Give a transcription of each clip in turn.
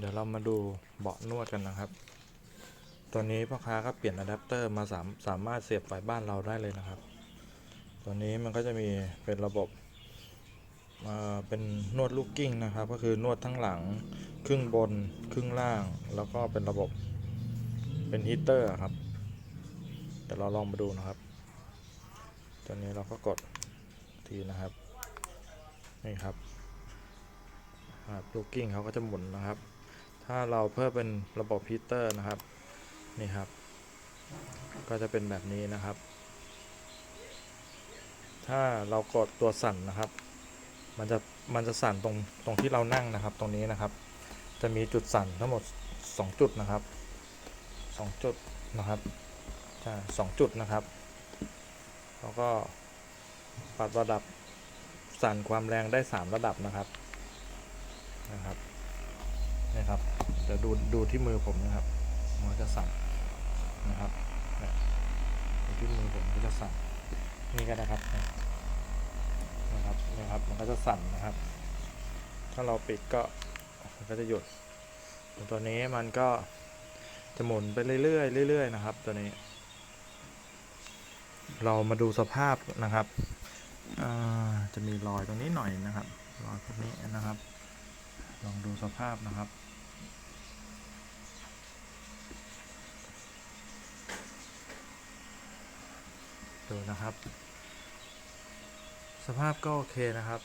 เดี๋ยวเรามาดูเบาะนวดกันนะครับ ตัวนี้พ่อค้าก็เปลี่ยนอะแดปเตอร์มาสามสามารถเสียบไฟบ้านเราได้เลยนะครับ ตัวนี้มันก็จะมีเป็นระบบเเป็นนวดลูกกิ้งนะครับ ก็คือนวดทั้งหลังครึ่งบนครึ่งล่าง แล้วก็เป็นระบบเป็นฮีเตอร์ครับเดี๋ยวเราลองมาดูนะครับ ตัวนี้เราก็กดทีนะครับนี่ครับลูกกิ้งเขาก็จะหมุนนะครับ ถ้าเราเพิ่มเป็นระบบฮีเตอร์นะครับ นี่ครับ ก็จะเป็นแบบนี้นะครับ ถ้าเรากดตัวสั่นนะครับ มันจะมันจะสั่นตรงตรงที่เรานั่งนะครับ ตรงนี้นะครับ จะมีจุดสั่นทั้งหมด 2 จุดนะครับ 2 จุดนะครับใช่สองจุดนะครับ แล้วก็ปรับระดับสั่นความแรงได้ 3 ระดับนะครับนะครับนี่ครับ เดี๋ยวดูดูที่มือผมนะครับมันจะสั่นนะครับดูที่มือผมก็จะสั่นนี่ก็นะครับนะครับนี่ครับมันก็จะสั่นนะครับ ถ้าเราปิดก็มันก็จะหยุดตัวนี้มันก็จะหมุนไปเรื่อยๆเรื่อยๆนะครับ ตัวนี้ เรามาดูสภาพนะครับจะมีรอยตรงนี้หน่อยนะครับ รอยพวกนี้นะครับ ลองดูสภาพนะครับ ดูนะครับ สภาพก็โอเคนะครับ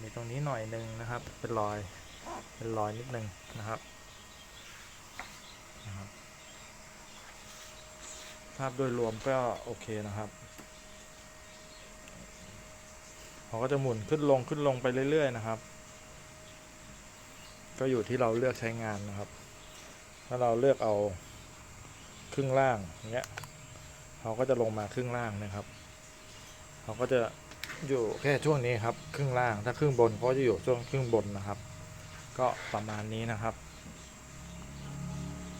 มีตรงนี้หน่อยหนึ่งนะครับ เป็นรอย เป็นรอยนิดนึงนะครับนะครับ ภาพโดยรวมก็โอเคนะครับเขาก็จะหมุนขึ้นลงขึ้นลงไปเรื่อย ๆ นะครับ ก็อยู่ที่เราเลือกใช้งานนะครับ ถ้าเราเลือกเอาครึ่งล่างอย่างเงี้ย เขาก็จะลงมาครึ่งล่างนะครับเขาก็จะอยู่แค่ช่วงนี้ครับครึ่งล่างถ้าครึ่งบนเขาจะอยู่ช่วงครึ่งบนนะครับ ก็ประมาณนี้นะครับ